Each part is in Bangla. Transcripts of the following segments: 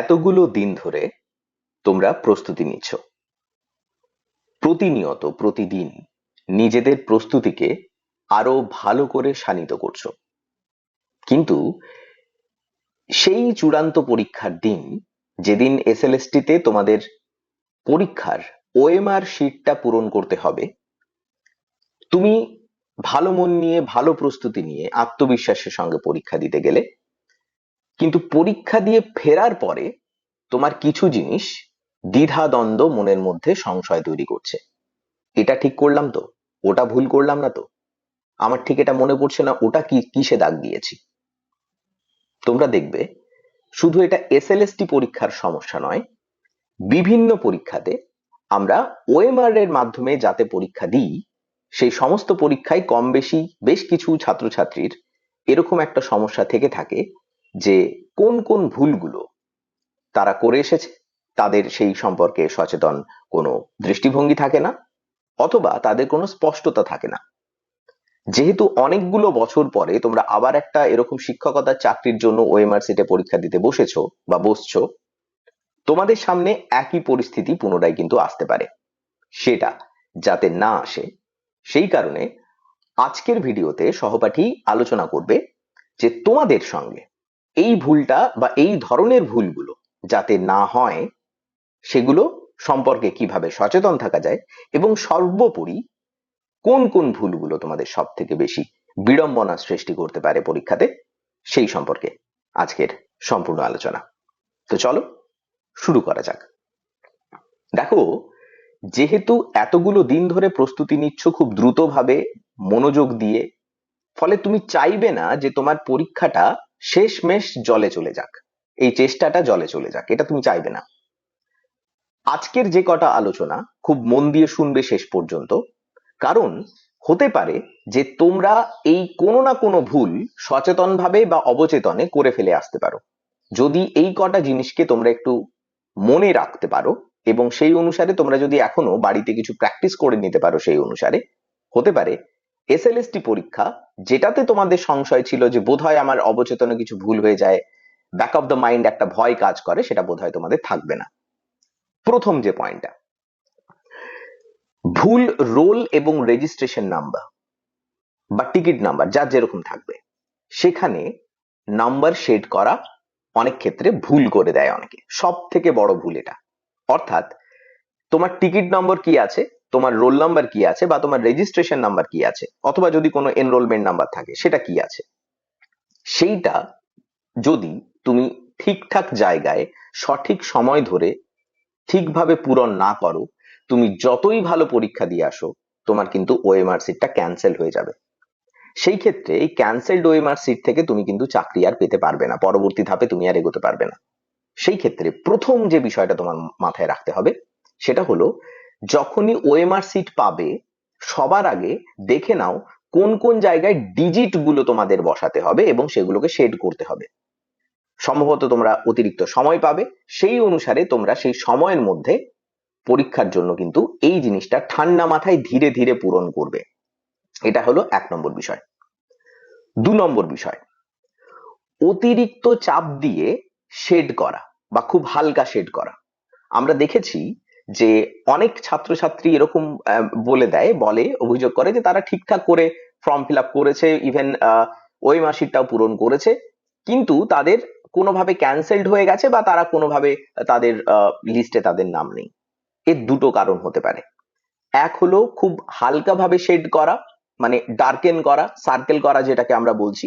এতগুলো দিন ধরে তোমরা প্রস্তুতি নিচ্ছ। প্রতিনিয়ত, প্রতিদিন নিজেদের প্রস্তুতিকে আরও ভালো করে শানিত করছ। কিন্তু সেই চূড়ান্ত পরীক্ষার দিন, যেদিন এসএলএসটি তে তোমাদের পরীক্ষার ওএমআর শিটটা পূরণ করতে হবে, তুমি ভালো মন নিয়ে, ভালো প্রস্তুতি নিয়ে, আত্মবিশ্বাসের সঙ্গে পরীক্ষা দিতে গেলে কিন্তু পরীক্ষা দিয়ে ফেরার পরে তোমার কিছু জিনিস দ্বিধা দ্বন্দ্ব মনের মধ্যে সংশয় তৈরি করছে। এটা ঠিক করলাম তো, ওটা ভুল করলাম না তো? আমার ঠিক এটা মনে পড়ছে না, ওটা কি, কিসে দাগ দিয়েছি? তোমরা দেখবে, শুধু এটা এসএলএসটি পরীক্ষার সমস্যা নয়, বিভিন্ন পরীক্ষাতে আমরা ওএমআর এর মাধ্যমে যাতে পরীক্ষা দিই, সেই সমস্ত পরীক্ষায় কম বেশি বেশ কিছু ছাত্রছাত্রীর এরকম একটা সমস্যা থেকে থাকে যে কোন কোন ভুলগুলো তারা করে এসেছে, তাদের সেই সম্পর্কে সচেতন কোনো দৃষ্টিভঙ্গি থাকে না, অথবা তাদের কোনো স্পষ্টতা থাকে না। যেহেতু অনেকগুলো বছর পরে তোমরা আবার একটা এরকম শিক্ষকতার চাকরির জন্য ওএমআর সিটে পরীক্ষা দিতে বসেছো বা বসছো, তোমাদের সামনে একই পরিস্থিতি পুনরায় কিন্তু আসতে পারে। সেটা যাতে না আসে, সেই কারণে আজকের ভিডিওতে সহপাঠী আলোচনা করবে যে তোমাদের সঙ্গে এই ভুলটা বা এই ধরনের ভুলগুলো যাতে না হয়, সেগুলো সম্পর্কে কীভাবে সচেতন থাকা যায় এবং সর্বোপরি কোন কোন ভুলগুলো তোমাদের সব থেকে বেশি বিড়ম্বনা সৃষ্টি করতে পারে পরীক্ষাতে, সেই সম্পর্কে আজকের সম্পূর্ণ আলোচনা। তো চলো, শুরু করা যাক। দেখো, যেহেতু এতগুলো দিন ধরে প্রস্তুতি নিচ্ছ খুব দ্রুতভাবে মনোযোগ দিয়ে, ফলে তুমি চাইবে না যে তোমার পরীক্ষাটা শেষমেশ জলে চলে যাক। এই চেষ্টাটা জলে চলে যাক, এটা তুমি চাইবে না। আজকের যে কটা আলোচনা, খুব মন দিয়ে শুনবে শেষ পর্যন্ত। কারণ, হতে পারে যে তোমরা এই কোনো না কোনো ভুল সচেতনভাবে বা অবচেতনে করে ফেলে আসতে পারো। যদি এই কটা জিনিসকে তোমরা একটু মনে রাখতে পারো এবং সেই অনুসারে তোমরা যদি এখনও বাড়িতে কিছু প্র্যাকটিস করে নিতে পারো সেই অনুসারে, হতে পারে এসএলএসটি পরীক্ষা, যেটাতে তোমাদের সংশয় ছিল যে বোধহয় আমার অবচেতনে কিছু ভুল হয়ে যায় ব্যাক অফ দ্য মাইন্ড একটা ভয় কাজ করে, সেটা বোধহয় তোমাদের থাকবে না। প্রথম যে পয়েন্টটা ভুল রোল এবং রেজিস্ট্রেশন নাম্বার বা টিকিট নাম্বার যার যেরকম থাকবে, সেখানে নাম্বার শেড করা অনেক ক্ষেত্রে ভুল করে দেয় অনেকে। সব থেকে বড় ভুল এটা। অর্থাৎ তোমার টিকিট নম্বর কি আছে? তোমার রোল নাম্বার কি আছে বা তোমার রেজিস্ট্রেশন নাম্বার কি আছে? অথবা যদি কোনো এনরোলমেন্ট নাম্বার থাকে, সেটা কি আছে? সেইটা যদি তুমি ঠিকঠাক জায়গায় সঠিক সময় ধরে ঠিকভাবে পূরণ না করো, তুমি যতই ভালো পরীক্ষা দিয়ে আসো, তোমার কিন্তু ওএমআর সিটটা ক্যান্সেল হয়ে যাবে। সেই ক্ষেত্রে এই ক্যান্সেলড ওএমআর সিট থেকে তুমি কিন্তু চাকরি আর পেতে পারবে না, পরবর্তী ধাপে তুমি আর এগোতে পারবে না। সেই ক্ষেত্রে প্রথম যে বিষয়টা তোমার মাথায় রাখতে হবে, সেটা হলো যখনই ওএমআর সিট পাবে, সবার আগে দেখে নাও কোন কোন জায়গায় ডিজিটগুলো তোমাদের বসাতে হবে এবং সেগুলোকে শেড করতে হবে। সম্ভবত তোমরা অতিরিক্ত সময় পাবে, সেই অনুসারে তোমরা সেই সময়ের মধ্যে পরীক্ষার জন্য কিন্তু এই জিনিসটা ঠান্ডা মাথায় ধীরে ধীরে পূরণ করবে। এটা হলো এক নম্বর বিষয়। দু নম্বর বিষয়, অতিরিক্ত চাপ দিয়ে শেড করা বা খুব হালকা শেড করা। আমরা দেখেছি যে অনেক ছাত্রছাত্রী এরকম বলে দেয়, বলে, অভিযোগ করে যে তারা ঠিকঠাক করে ফর্ম ফিল আপ করেছে ইভেন ওই মাসিকটাও পূরণ করেছে। কিন্তু তাদের কোনোভাবে ক্যান্সেলড হয়ে গেছে বা তারা কোনোভাবে তাদের লিস্টে তাদের নাম নেই। এর দুটো কারণ হতে পারে। এক হলো খুব হালকাভাবে শেড করা মানে ডার্কেন করা সার্কেল করা যেটাকে আমরা বলছি।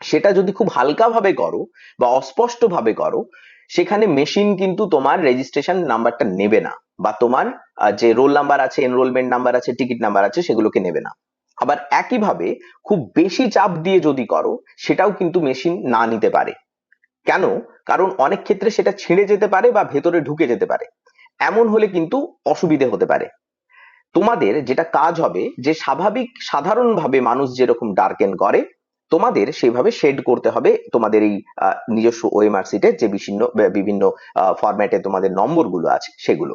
সেটা যদি খুব হালকাভাবে করো বা অস্পষ্টভাবে করো সেখানে মেশিন কিন্তু তোমার রেজিস্ট্রেশন নাম্বারটা নেবে না বা তোমার যে রোল নাম্বার আছে এনরোলমেন্ট নাম্বার আছে টিকিট নাম্বার আছে, সেগুলোকে নেবে না। আবার একইভাবে খুব বেশি চাপ দিয়ে যদি করো, সেটাও কিন্তু মেশিন না নিতে পারে। কেন? কারণ অনেক ক্ষেত্রে সেটা ছিঁড়ে যেতে পারে বা ভেতরে ঢুকে যেতে পারে। এমন হলে কিন্তু অসুবিধে হতে পারে। তোমাদের যেটা কাজ হবে, যে স্বাভাবিক, সাধারণভাবে মানুষ যেরকম ডার্কেন করে তোমাদের সেইভাবে শেড করতে হবে। তোমাদের এই নিজস্ব ওএমআর সিটের যে বিভিন্ন বিভিন্ন ফরম্যাটে তোমাদের নম্বরগুলো আছে সেগুলো।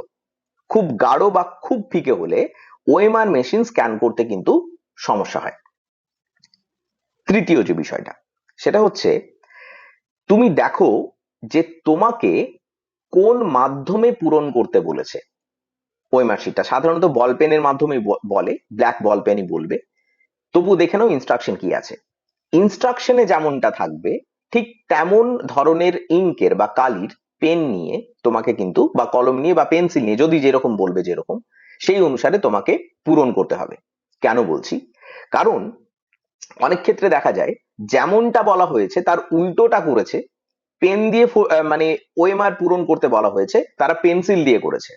খুব গাঢ় বা খুব ফিকে হলে ওএমআর মেশিন স্ক্যান করতে কিন্তু সমস্যা হয়। তৃতীয় যে বিষয়টা, সেটা হচ্ছে তুমি দেখো যে তোমাকে কোন মাধ্যমে পূরণ করতে বলেছে ওই মার্কশিটটা সাধারণত বল পেনের মাধ্যমে বলে ব্ল্যাক বল পেনই বলবে। তবু দেখে নাও ইনস্ট্রাকশন কি আছে। ইনস্ট্রাকশনে যেমনটা থাকবে, ঠিক তেমন ধরনের ইঙ্কের বা কালির পেন নিয়ে তোমাকে কিন্তু বা কলম নিয়ে বা পেন্সিল নিয়ে, যদি যেরকম বলবে যেরকম, সেই অনুসারে তোমাকে পূরণ করতে হবে। কেন বলছি? কারণ অনেক ক্ষেত্রে দেখা যায়, যেমনটা বলা হয়েছে তার উল্টোটা করেছে, পেন দিয়ে মানে ওএমআর পূরণ করতে বলা হয়েছে, তারা পেন্সিল দিয়ে করেছে।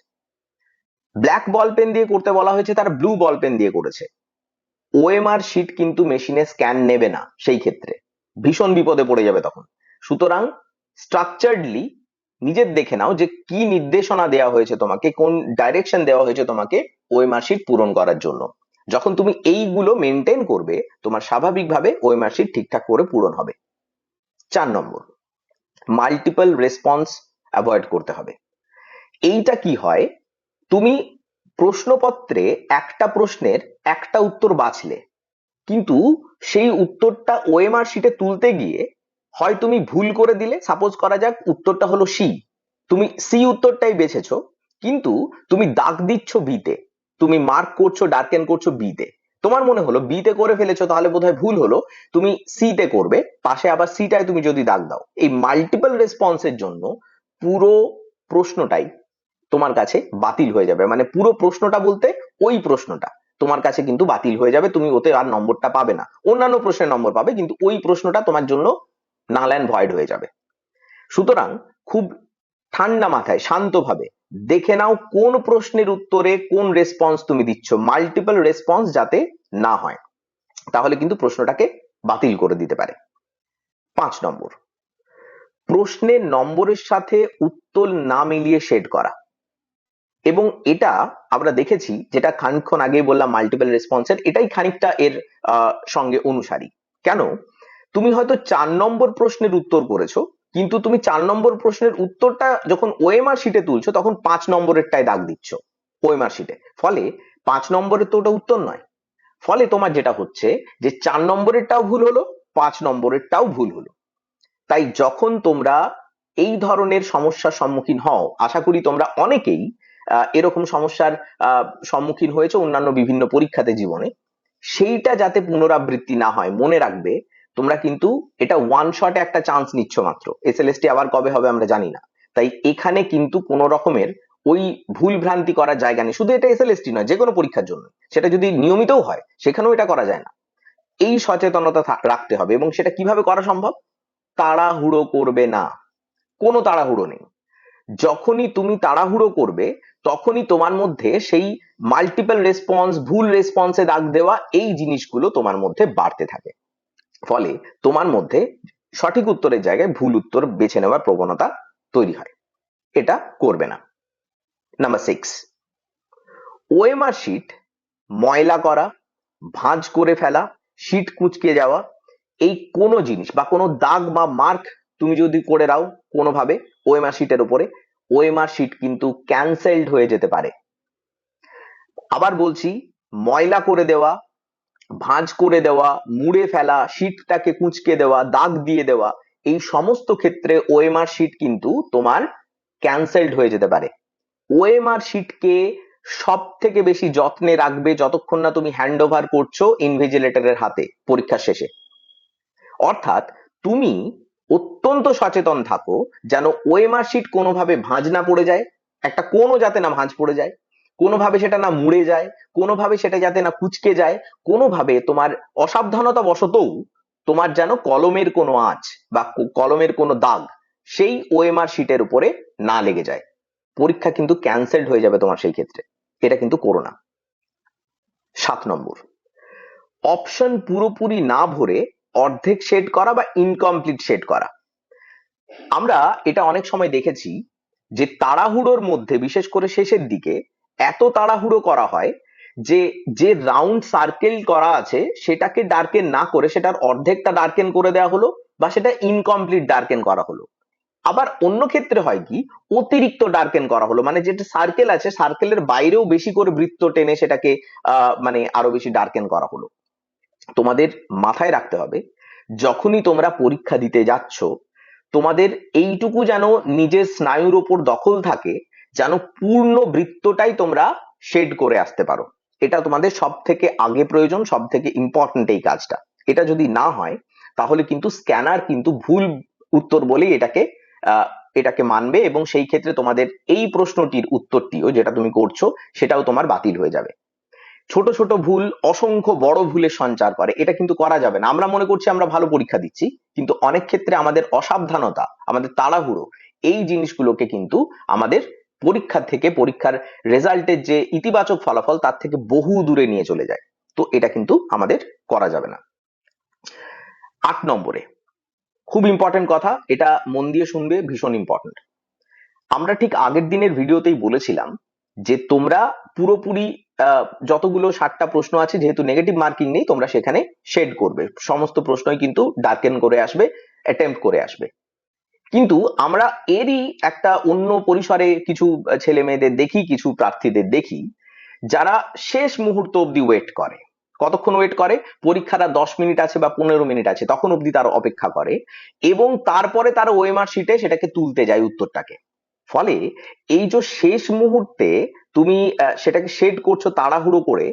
ব্ল্যাক বল পেন দিয়ে করতে বলা হয়েছে, তারা ব্লু বল পেন দিয়ে করেছে। ওএমআর শিট কিন্তু মেশিনে স্ক্যান নেবে না সেই ক্ষেত্রে। ভীষণ বিপদে পড়ে যাবে তখন। সুতরাং স্ট্রাকচারডলি নিজের দেখে নাও যে কি নির্দেশনা দেওয়া হয়েছে তোমাকে, কোন ডাইরেকশন দেওয়া হয়েছে তোমাকে ওএমআর শিট পূরণ করার জন্য। যখন তুমি এইগুলো মেনটেন করবে, তোমার স্বাভাবিকভাবে ওএমআর শিট ঠিকঠাক করে পূরণ হবে। চার নম্বর মাল্টিপল রেসপন্স অ্যাভয়েড করতে হবে। এইটা কি হয়? তুমি প্রশ্নপত্রে একটা প্রশ্নের একটা উত্তর বাছলে। কিন্তু সেই উত্তরটা ওএমআর শিটে তুলতে গিয়ে হয় তুমি ভুল করে দিলে সাপোজ করা যাক উত্তরটা হলো সি তুমি সি উত্তরটাই বেছেছো, কিন্তু তুমি দাগ দিচ্ছ বিতে তুমি মার্ক করছ ডার্কেন করছ বিতে তোমার মনে হলো বিতে করে ফেলেছো, তাহলে বোধহয় ভুল হলো। তুমি সিতে করবে, পাশে আবার সিটায় তুমি যদি দাগ দাও। এই মাল্টিপল রেসপন্সের জন্য পুরো প্রশ্নটাই তোমার কাছে বাতিল হয়ে যাবে। মানে পুরো প্রশ্নটা বলতে ওই প্রশ্নটা তোমার কাছে কিন্তু বাতিল হয়ে যাবে, তুমি ওতে আর নম্বরটা পাবে না। অন্যান্য প্রশ্নের নম্বর পাবে, কিন্তু ওই প্রশ্নটা তোমার জন্য নাল অ্যান্ড ভয়েড হয়ে যাবে। সুতরাং খুব ঠান্ডা মাথায়, শান্তভাবে দেখে নাও কোন প্রশ্নের উত্তরে কোন রেসপন্স তুমি দিচ্ছ মাল্টিপল রেসপন্স যাতে না হয়। তাহলে কিন্তু প্রশ্নটাকে বাতিল করে দিতে পারে। পাঁচ নম্বর। প্রশ্নের নম্বরের সাথে উত্তর না মিলিয়ে শেড করা। এবং এটা আমরা দেখেছি, যেটা খানিকক্ষণ আগেই বললাম মাল্টিপল রেসপন্সের এটাই খানিকটা এর সঙ্গে অনুসারী। কেন? তুমি হয়তো চার নম্বর প্রশ্নের উত্তর করেছ, কিন্তু তুমি চার নম্বর প্রশ্নের উত্তরটা যখন ওএমআর শিটে তুলছো, তখন পাঁচ নম্বরেরটায় দাগ দিচ্ছ ওএমআর শিটে ফলে পাঁচ নম্বরের তো ওটা উত্তর নয়। ফলে তোমার যেটা হচ্ছে যে চার নম্বরেরটাও ভুল হলো, পাঁচ নম্বরেরটাও ভুল হলো। তাই যখন তোমরা এই ধরনের সমস্যার সম্মুখীন হও, আশা করি তোমরা অনেকেই এরকম সমস্যার সম্মুখীন হয়েছে অন্যান্য বিভিন্ন পরীক্ষাতে জীবনে। সেইটা যাতে পুনরাবৃত্তি না হয়, মনে রাখবে, তোমরা কিন্তু এটা ওয়ান শটে একটা চান্স নিচ্ছ মাত্র। এসএলএসটি আবার কবে হবে আমরা জানি না। তাই এখানে কিন্তু কোন রকমের ওই ভুল ভ্রান্তি করার জায়গা নেই। শুধু এটা এসএলএসটি নয়, যে কোনো পরীক্ষার জন্য। সেটা যদি নিয়মিতও হয়, সেখানেও এটা করা যায় না। এই সচেতনতা রাখতে হবে এবং সেটা কীভাবে করা সম্ভব? তাড়াহুড়ো করবে না। কোনো তাড়াহুড়ো নেই। যখনই তুমি তাড়াহুড়ো করবে, তখনই তোমার মধ্যে সেই মাল্টিপল রেসপন্স ভুল রেসপন্সে দাগ দেওয়া এই জিনিসগুলো তোমার মধ্যে বাড়তে থাকে। ফলে তোমার মধ্যে সঠিক উত্তরের জায়গায় ভুল উত্তর বেছে নেওয়ার প্রবণতা তৈরি হয়। এটা করবে না। নাম্বার সিক্স ওএমআর শিট ময়লা করা, ভাঁজ করে ফেলা শিট কুচকে যাওয়া, এই কোনো জিনিস বা কোনো দাগ বা মার্ক তুমি যদি করে দাও কোনোভাবে ওএমআর শিটের উপরে ওএমআর শিট কিন্তু ক্যান্সেলড হয়ে যেতে পারে। আবার বলছি, ময়লা করে দেওয়া, ভাঁজ করে দেওয়া, মুড়ে ফেলা শীটটাকে কুঁচকে দেওয়া, দাগ দিয়ে দেওয়া, এই সমস্ত ক্ষেত্রে ওএমআর শিট কিন্তু তোমার ক্যান্সেলড হয়ে যেতে পারে। ওএমআর শিটকে সব থেকে বেশি যত্নে রাখবে যতক্ষণ না তুমি হ্যান্ড ওভার করছ ইনভিজিলেটরের হাতে পরীক্ষার শেষে। অর্থাৎ তুমি অত্যন্ত সচেতন থাকো যেন ওএমআর শিট কোনোভাবে ভাঁজ না পড়ে যায়, একটা কোনো যাতে না ভাঁজ পড়ে যায়, কোনোভাবে সেটা না মুড়ে যায়, কোনোভাবে সেটা যাতে না কুচকে যায়, কোনোভাবে তোমার অসাবধানতা বশতও তোমার যেন কলমের কোনো আঁচ বা কলমের কোনো দাগ সেই ওএমআর শিটের উপরে না লেগে যায়। পরীক্ষা কিন্তু ক্যান্সেলড হয়ে যাবে তোমার সেই ক্ষেত্রে। এটা কিন্তু করো না। সাত নম্বর। অপশন পুরোপুরি না ভরে অর্ধেক শেড করা বা ইনকমপ্লিট শেড করা। আমরা এটা অনেক সময় দেখেছি যে তাড়াহুড়োর মধ্যে, বিশেষ করে শেষের দিকে, এত তাড়াহুড়ো করা হয় যে যে রাউন্ড সার্কেল করা আছে, সেটাকে ডার্কেন না করে, সেটার অর্ধেকটা ডার্কেন করে দেওয়া হলো বা সেটা ইনকমপ্লিট ডার্কেন করা হলো। আবার অন্য ক্ষেত্রে হয় কি, অতিরিক্ত ডার্কেন করা হলো মানে যেটা সার্কেল আছে সার্কেলের বাইরেও বেশি করে বৃত্ত টেনে সেটাকে মানে আরও বেশি ডার্কেন করা হলো। তোমাদের মাথায় রাখতে হবে, যখনই তোমরা পরীক্ষা দিতে যাচ্ছ, তোমাদের এইটুকু যেন নিজের স্নায়ুর ওপর দখল থাকে, যেন পূর্ণ বৃত্তটাই তোমরা শেড করে আসতে পারো। এটা তোমাদের সব থেকে আগে প্রয়োজন সব থেকে ইম্পর্টেন্ট এই কাজটা। এটা যদি না হয়, তাহলে কিন্তু স্ক্যানার কিন্তু ভুল উত্তর বলেই এটাকে এটাকে মানবে এবং সেই ক্ষেত্রে তোমাদের এই প্রশ্নটির উত্তরটিও যেটা তুমি করছ, সেটাও তোমার বাতিল হয়ে যাবে। ছোট ছোট ভুল, অসংখ্য বড় ভুলের সঞ্চার করে। এটা কিন্তু করা যাবে না। আমরা মনে করছি আমরা ভালো পরীক্ষা দিচ্ছি, কিন্তু অনেক ক্ষেত্রে আমাদের অসাবধানতা, আমাদের তাড়াহুড়ো, এই জিনিসগুলোকে কিন্তু আমাদের পরীক্ষা থেকে, পরীক্ষার রেজাল্টের যে ইতিবাচক ফলাফল, তার থেকে বহু দূরে নিয়ে চলে যায়। তো এটা কিন্তু আমাদের করা যাবে না। আট নম্বরে, খুব ইম্পর্টেন্ট কথা, এটা মন দিয়ে শুনবে, ভীষণ ইম্পর্টেন্ট আমরা ঠিক আগের দিনের ভিডিওতেই বলেছিলাম যে তোমরা পুরোপুরি যতগুলো ষাটটা প্রশ্ন আছে, যেহেতু নেগেটিভ মার্কিং নেই, তোমরা সেখানে শেড করবে। সমস্ত প্রশ্নই কিন্তু ডার্কেন করে আসবে অ্যাটেম্প করে আসবে। কিন্তু আমরা এরই একটা অন্য পরিসরে কিছু ছেলে মেয়েদের দেখি, কিছু প্রার্থীদের দেখি, যারা শেষ মুহূর্ত অব্দি ওয়েট করে। কতক্ষণ ওয়েট করে? পরীক্ষাটা দশ মিনিট আছে বা পনেরো মিনিট আছে, তখন অব্দি তারা অপেক্ষা করে এবং তারপরে তারা ওএমআর শিটে সেটাকে তুলতে যায় উত্তরটাকে। ফলে এই যে শেষ মুহূর্তে তুমি সেটাকে শেড করছ তাড়াহুড়ো করে,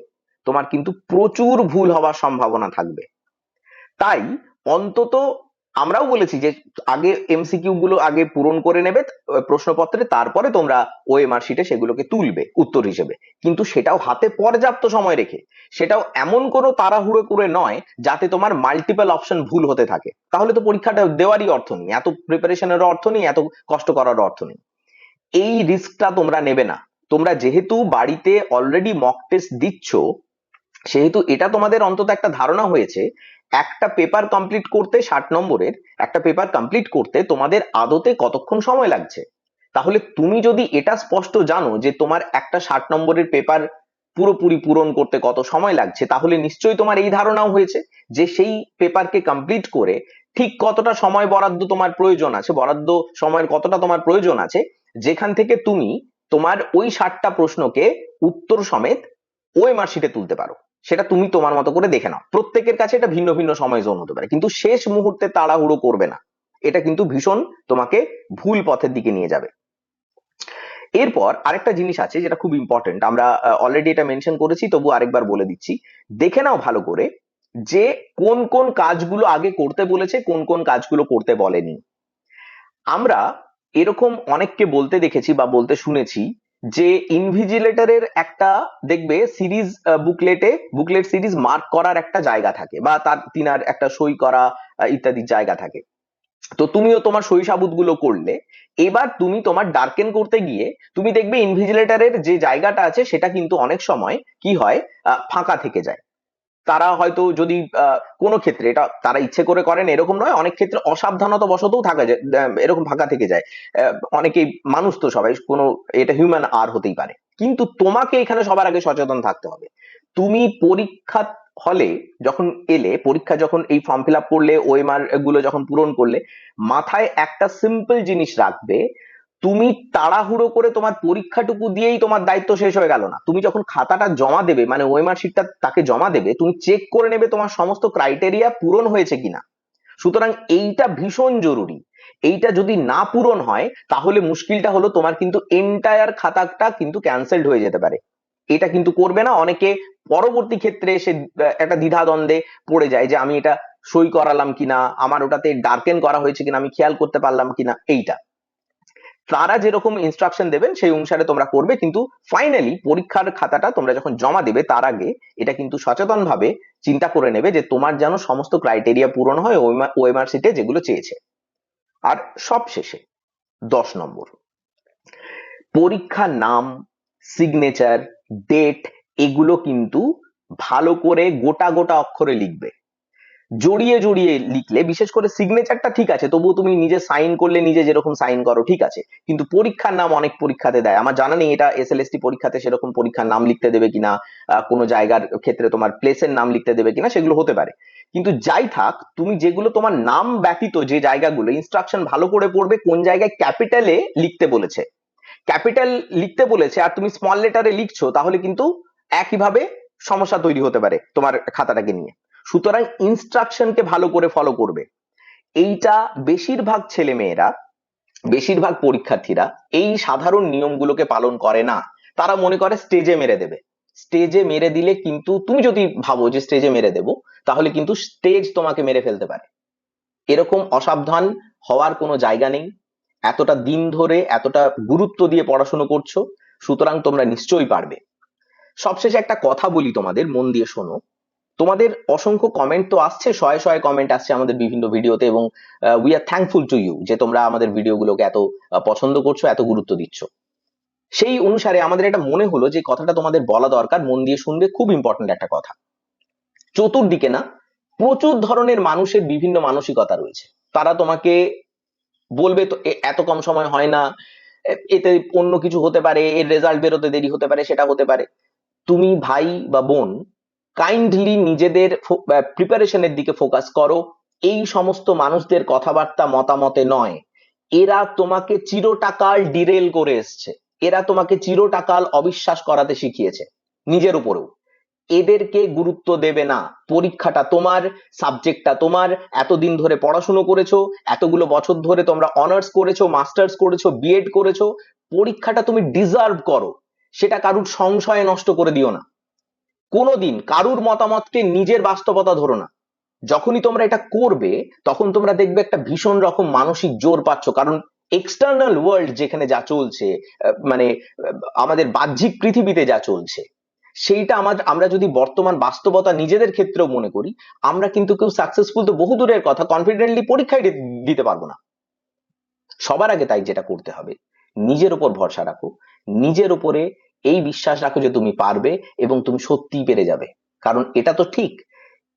তোমার কিন্তু প্রচুর ভুল হওয়ার সম্ভাবনা থাকবে। তাই অন্তত আমরাও বলেছি যে আগে এমসিকিউ গুলো আগে পূরণ করে নেবে প্রশ্নপত্রে, তারপরে তোমরা ওএমআর শিটে সেগুলোকে তুলবে, উত্তর হিসেবে। কিন্তু সেটাও হাতে পর্যাপ্ত সময় রেখে, সেটাও এমন কোনো তাড়াহুড়ো করে নয় যাতে তোমার মাল্টিপল অপশন ভুল হতে থাকে। তাহলে তো পরীক্ষাটা দেওয়ারই অর্থ নেই, এত প্রিপারেশনের অর্থ নেই, এত কষ্ট করার অর্থ নেই। এই রিস্কটা তোমরা নেবে না। তোমরা যেহেতু বাড়িতে অলরেডি মক টেস্ট দিচ্ছ, সেহেতু এটা তোমাদের অন্তত একটা ধারণা হয়েছে, একটা পেপার কমপ্লিট করতে ষাট নম্বরের, একটা পেপার কমপ্লিট করতে তোমাদের আদতে কতক্ষণ সময় লাগছে? তাহলে তুমি যদি এটা স্পষ্ট জানো যে তোমার একটা ষাট নম্বরের পেপার পুরোপুরি পূরণ করতে কত সময় লাগছে, তাহলে নিশ্চয়ই তোমার এই ধারণাও হয়েছে যে সেই পেপারকে কমপ্লিট করে ঠিক কতটা সময় বরাদ্দ তোমার প্রয়োজন আছে, বরাদ্দ সময়ের কতটা তোমার প্রয়োজন আছে যেখান থেকে তুমি তোমার ওই ষাটটা প্রশ্নকে উত্তর সমেত ওএমআর শিটে তুলতে পারো। সেটা তুমি তোমার মতো করে দেখে নাও। প্রত্যেকের কাছে এটা ভিন্ন ভিন্ন সময় জোন হতে পারে। কিন্তু শেষ মুহূর্তে তাড়াহুড়ো করবে না। এটা কিন্তু ভীষণ তোমাকে ভুল পথের দিকে নিয়ে যাবে। এরপর আরেকটা জিনিস আছে যেটা খুব ইম্পর্টেন্ট আমরা অলরেডি এটা মেনশন করেছি, তবু আরেকবার বলে দিচ্ছি। দেখে নাও ভালো করে যে কোন কোন কাজগুলো আগে করতে বলেছে, কোন কোন কাজগুলো করতে বলেনি। আমরা এরকম অনেককে বলতে দেখেছি বা বলতে শুনেছি যে ইনভিজিলেটরের একটা, দেখবে, সিরিজ বুকলেটে, বুকলেট সিরিজ মার্ক করার একটা জায়গা থাকে বা তার, তিনার একটা সই করা ইত্যাদি জায়গা থাকে। তো তুমিও তোমার সই সাবুতগুলো করলে, এবার তুমি তোমার ডার্কেন করতে গিয়ে, তুমি দেখবে ইনভিজিলেটরের যে জায়গাটা আছে সেটা কিন্তু অনেক সময় কি হয় ফাঁকা থেকে যায়। তারা হয়তো যদি কোনো ক্ষেত্রে এটা তারা ইচ্ছে করে করেন এরকম নয়। অনেক ক্ষেত্রে অসাবধানতা বশতও থাকা যায় এরকম ফাঁকা থেকে যায়। আহ, অনেকেই মানুষ তো সবাই কোনো এটা হিউম্যান আর হতেই পারে। কিন্তু তোমাকে এখানে সবার আগে সচেতন থাকতে হবে। তুমি পরীক্ষা হলে যখন এলে পরীক্ষা যখন এই ফর্ম ফিল আপ করলে ওএমআরগুলো যখন পূরণ করলে মাথায় একটা সিম্পল জিনিস রাখবে তুমি তাড়াহুড়ো করে তোমার পরীক্ষাটুকু দিয়েই তোমার দায়িত্ব শেষ হয়ে গেল না। তুমি যখন খাতাটা জমা দেবে মানে ওএমআর শিটটা তাকে জমা দেবে, তুমি চেক করে নেবে তোমার সমস্ত ক্রাইটেরিয়া পূরণ হয়েছে কিনা। সুতরাং এইটা ভীষণ জরুরি। এইটা যদি না পূরণ হয়, তাহলে মুশকিলটা হলো তোমার কিন্তু এন্টায়ার খাতাটা কিন্তু ক্যান্সেলড হয়ে যেতে পারে। এটা কিন্তু করবে না। অনেকে পরবর্তী ক্ষেত্রে এসে একটা দ্বিধাদ্বন্দ্বে পড়ে যায় যে আমি এটা সই করালাম কিনা, আমার ওটাতে ডার্কেন করা হয়েছে কিনা, আমি খেয়াল করতে পারলাম কিনা, এইটা। তারা যেরকম ইনস্ট্রাকশন দেবেন, সেই অনুসারে তোমরা করবে। কিন্তু ফাইনালি পরীক্ষার খাতাটা তোমরা যখন জমা দেবে তার আগে, এটা কিন্তু সচেতন ভাবে চিন্তা করে নেবে যে তোমার যেন সমস্ত ক্রাইটেরিয়া পূরণ হয় ওএমআর সিটে যেগুলো চেয়েছে। আর সব শেষে দশ নম্বর। পরীক্ষার নাম সিগনেচার ডেট এগুলো কিন্তু ভালো করে গোটা গোটা অক্ষরে লিখবে। জড়িয়ে জড়িয়ে লিখলে, বিশেষ করে সিগনেচারটা ঠিক আছে, তবুও তুমি নিজে সাইন করলে, নিজে যেরকম সাইন করো, ঠিক আছে। কিন্তু পরীক্ষার নাম অনেক পরীক্ষাতে দেয়। আমার জানা নেই এটা এসএলএসটি পরীক্ষাতে সেরকম পরীক্ষার নাম লিখতে দেবে কিনা কোনো জায়গার ক্ষেত্রে তোমার প্লেসের নাম লিখতে দেবে কিনা, সেগুলো হতে পারে। কিন্তু যাই থাক, তুমি যেগুলো তোমার নাম ব্যতীত যে জায়গাগুলো ইনস্ট্রাকশন ভালো করে পড়বে, কোন জায়গায় ক্যাপিটালে লিখতে বলেছে। ক্যাপিটাল লিখতে বলেছে আর তুমি স্মল লেটারে লিখছো, তাহলে কিন্তু একইভাবে সমস্যা তৈরি হতে পারে তোমার খাতাটাকে নিয়ে। সুতরাং ইনস্ট্রাকশনকে ভালো করে ফলো করবে। এইটা বেশিরভাগ ছেলে মেয়েরা বেশিরভাগ পরীক্ষার্থীরা এই সাধারণ নিয়মগুলোকে পালন করে না। তারা মনে করে স্টেজে মেরে দেবে। স্টেজে মেরে দিলে কিন্তু, তুমি যদি ভাবো যে স্টেজে মেরে দেবো, তাহলে কিন্তু স্টেজ তোমাকে মেরে ফেলতে পারে। এরকম অসাবধান হওয়ার কোনো জায়গা নেই। এতটা দিন ধরে এতটা গুরুত্ব দিয়ে পড়াশোনা করছ, সুতরাং তোমরা নিশ্চয়ই পারবে। সবশেষে একটা কথা বলি তোমাদের, মন দিয়ে শোনো। তোমাদের অসংখ্য কমেন্ট তো আসছে, শয়ে শয়ে কমেন্ট আসছে আমাদের বিভিন্ন ভিডিওতে এবং we are thankful to you যে তোমরা আমাদের ভিডিওগুলোকে এত পছন্দ করছ, এত গুরুত্ব দিচ্ছ। সেই অনুসারে আমাদের এটা মনে হলো যে কথাটা তোমাদের বলা দরকার, মন দিয়ে শুনবে, খুব ইম্পর্ট্যান্ট একটা কথা। চতুর্দিকে না, প্রচুর ধরনের মানুষের বিভিন্ন মানসিকতা রয়েছে। তারা তোমাকে বলবে, তো এত কম সময় হয় না এতে অন্য কিছু হতে পারে, এর রেজাল্ট বেরোতে দেরি হতে পারে, সেটা হতে পারে। তুমি ভাই বা বোন কাইন্ডলি নিজেদের প্রিপারেশনের দিকে ফোকাস করো। এই সমস্ত মানুষদের কথাবার্তা মতামতে নয়। এরা তোমাকে চিরটাকাল ডিরেল করে এসছে। এরা তোমাকে চিরটাকাল অবিশ্বাস করাতে শিখিয়েছে নিজের উপরেও। এদেরকে গুরুত্ব দেবে না। পরীক্ষাটা তোমার সাবজেক্টটা তোমার। এতদিন ধরে পড়াশুনো করেছ, এতগুলো বছর ধরে তোমরা অনার্স করেছ মাস্টার্স করেছ বিএড করেছ। পরীক্ষাটা তুমি ডিজার্ভ করো। সেটা কারুর সংশয়ে নষ্ট করে দিও না। কোনোদিন কারুর মতামতকে নিজের বাস্তবতা ধরো না। যখনই তোমরা এটা করবে, তখন তোমরা দেখবে একটা ভীষণ রকম মানসিক জোর পাচ্ছ। কারণ এক্সটার্নাল ওয়ার্ল্ড যেখানে যা চলছে মানে আমাদের বাহ্যিক পৃথিবীতে যা চলছে, সেইটা আমার আমরা যদি বর্তমান বাস্তবতা নিজেদের ক্ষেত্রেও মনে করি, আমরা কিন্তু কেউ সাকসেসফুল তো বহু দূরের কথা কনফিডেন্টলি পরীক্ষায় দিতে পারব না। সবার আগে তাই যেটা করতে হবে, নিজের উপর ভরসা রাখো, নিজের উপরে এই বিশ্বাস রাখো যে তুমি পারবে এবং তুমি সত্যিই পেরে যাবে। কারণ এটা তো ঠিক।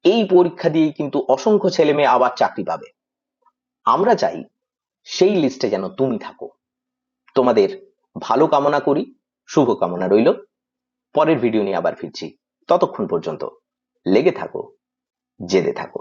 এই পরীক্ষা দিয়েই কিন্তু অসংখ্য ছেলে মেয়ে আবার চাকরি পাবে। আমরা চাই সেই লিস্টে যেন তুমি থাকো। তোমাদের ভালো কামনা করি, শুভ কামনা রইল। পরের ভিডিও নিয়ে আবার ফিরছি। ততক্ষণ পর্যন্ত লেগে থাকো, জেদে থাকো।